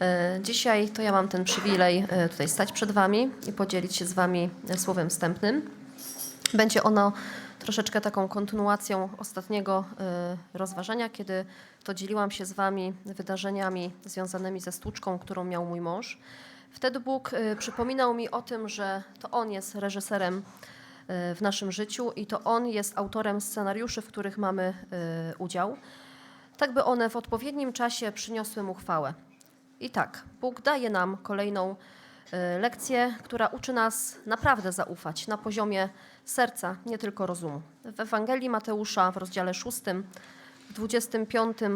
E, Dzisiaj to ja mam ten przywilej e, tutaj stać przed Wami i podzielić się z Wami e, słowem wstępnym. Będzie ono troszeczkę taką kontynuacją ostatniego rozważania, kiedy to dzieliłam się z Wami wydarzeniami związanymi ze stłuczką, którą miał mój mąż. Wtedy Bóg przypominał mi o tym, że to On jest reżyserem w naszym życiu i to On jest autorem scenariuszy, w których mamy udział, tak by one w odpowiednim czasie przyniosły Mu chwałę. I tak, Bóg daje nam kolejną e, lekcję, która uczy nas naprawdę zaufać na poziomie serca, nie tylko rozumu. W Ewangelii Mateusza w rozdziale 6, w 25, e,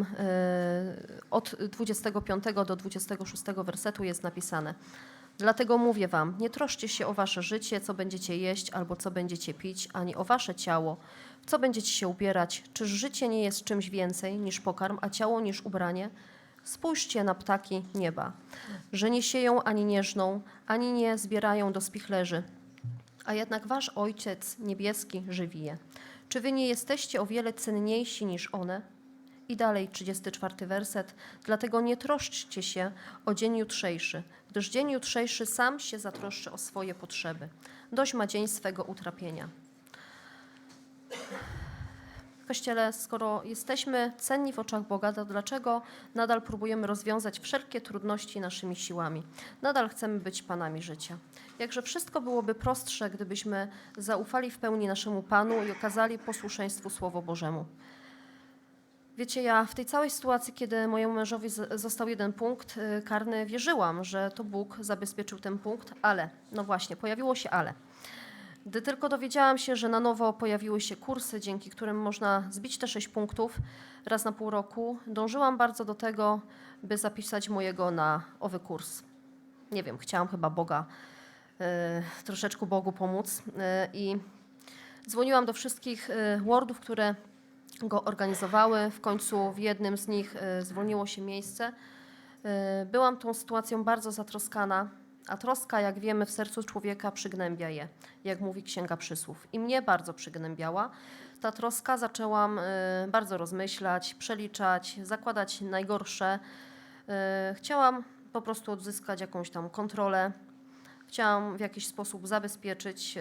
od 25 do 26 wersetu jest napisane: Dlatego mówię wam, nie troszcie się o wasze życie, co będziecie jeść albo co będziecie pić, ani o wasze ciało, w co będziecie się ubierać. Czyż życie nie jest czymś więcej niż pokarm, a ciało niż ubranie? Spójrzcie na ptaki nieba, że nie sieją ani nie żną, ani nie zbierają do spichlerzy, a jednak wasz Ojciec niebieski żywi je. Czy wy nie jesteście o wiele cenniejsi niż one? I dalej 34 werset. Dlatego nie troszczcie się o dzień jutrzejszy, gdyż dzień jutrzejszy sam się zatroszczy o swoje potrzeby. Dość ma dzień swego utrapienia. Kościele, skoro jesteśmy cenni w oczach Boga, to dlaczego nadal próbujemy rozwiązać wszelkie trudności naszymi siłami? Nadal chcemy być Panami życia. Jakże wszystko byłoby prostsze, gdybyśmy zaufali w pełni naszemu Panu i okazali posłuszeństwu Słowu Bożemu. Wiecie, ja w tej całej sytuacji, kiedy mojemu mężowi został jeden punkt y, karny, wierzyłam, że to Bóg zabezpieczył ten punkt, ale, no właśnie, pojawiło się ale. Gdy tylko dowiedziałam się, że na nowo pojawiły się kursy, dzięki którym można zbić te sześć punktów raz na pół roku, dążyłam bardzo do tego, by zapisać mojego na owy kurs. Nie wiem, chciałam chyba Boga, y, troszeczkę Bogu pomóc y, i dzwoniłam do wszystkich y, wardów, które go organizowały. W końcu w jednym z nich y, zwolniło się miejsce. Y, Byłam tą sytuacją bardzo zatroskana, a troska, jak wiemy, w sercu człowieka przygnębia je, jak mówi Księga Przysłów. I mnie bardzo przygnębiała. Ta troska zaczęłam y, bardzo rozmyślać, przeliczać, zakładać najgorsze. Y, Chciałam po prostu odzyskać jakąś tam kontrolę. Chciałam w jakiś sposób zabezpieczyć y,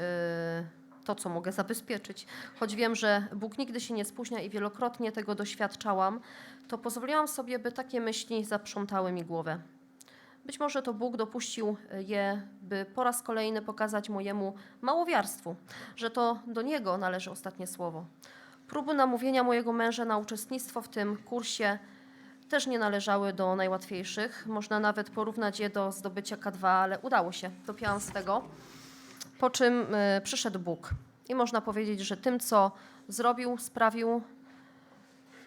to, co mogę zabezpieczyć. Choć wiem, że Bóg nigdy się nie spóźnia i wielokrotnie tego doświadczałam, to pozwoliłam sobie, by takie myśli zaprzątały mi głowę. Być może to Bóg dopuścił je, by po raz kolejny pokazać mojemu małowiarstwu, że to do Niego należy ostatnie słowo. Próby namówienia mojego męża na uczestnictwo w tym kursie też nie należały do najłatwiejszych. Można nawet porównać je do zdobycia K2, ale udało się. Dopięłam z tego. Po czym y, przyszedł Bóg. I można powiedzieć, że tym, co zrobił, sprawił,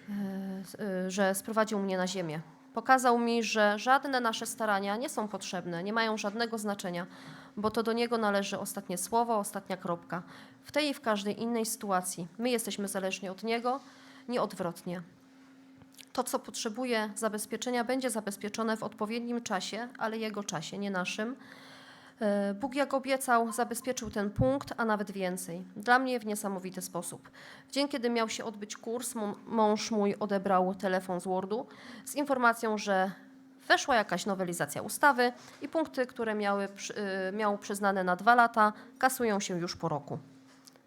y, y, że sprowadził mnie na ziemię. Pokazał mi, że żadne nasze starania nie są potrzebne, nie mają żadnego znaczenia, bo to do Niego należy ostatnie słowo, ostatnia kropka. W tej i w każdej innej sytuacji my jesteśmy zależni od Niego, nie odwrotnie. To, co potrzebuje zabezpieczenia, będzie zabezpieczone w odpowiednim czasie, ale Jego czasie, nie naszym. E, Bóg, jak obiecał, zabezpieczył ten punkt, a nawet więcej. Dla mnie w niesamowity sposób. W dzień, kiedy miał się odbyć kurs, mą- mąż mój odebrał telefon z Wordu z informacją, że weszła jakaś nowelizacja ustawy i punkty, które miały, y, miał przyznane na dwa lata, kasują się już po roku.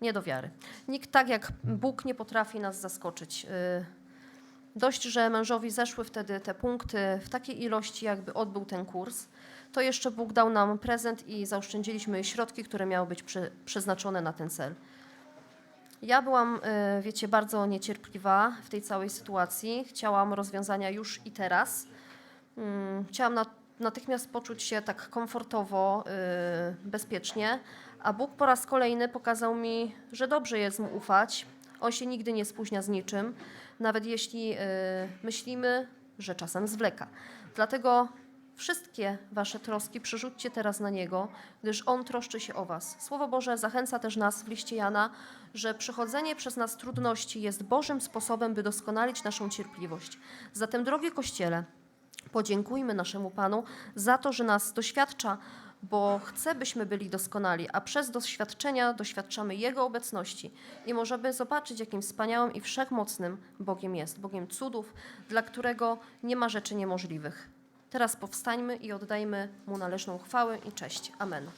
Nie do wiary. Nikt tak jak Bóg nie potrafi nas zaskoczyć. Y, Dość, że mężowi zeszły wtedy te punkty w takiej ilości, jakby odbył ten kurs, to jeszcze Bóg dał nam prezent i zaoszczędziliśmy środki, które miały być przeznaczone na ten cel. Ja byłam, y, wiecie, bardzo niecierpliwa w tej całej sytuacji. Chciałam rozwiązania już i teraz. Mm, Chciałam na, natychmiast poczuć się tak komfortowo, y, bezpiecznie, a Bóg po raz kolejny pokazał mi, że dobrze jest mu ufać. On się nigdy nie spóźnia z niczym, nawet jeśli y, myślimy, że czasem zwleka. Dlatego wszystkie wasze troski przerzućcie teraz na Niego, gdyż On troszczy się o was. Słowo Boże zachęca też nas w liście Jana, że przechodzenie przez nas trudności jest Bożym sposobem, by doskonalić naszą cierpliwość. Zatem, drogie Kościele, podziękujmy naszemu Panu za to, że nas doświadcza, bo chce, byśmy byli doskonali, a przez doświadczenia doświadczamy Jego obecności i możemy zobaczyć, jakim wspaniałym i wszechmocnym Bogiem jest, Bogiem cudów, dla którego nie ma rzeczy niemożliwych. Teraz powstańmy i oddajmy Mu należną chwałę i cześć. Amen.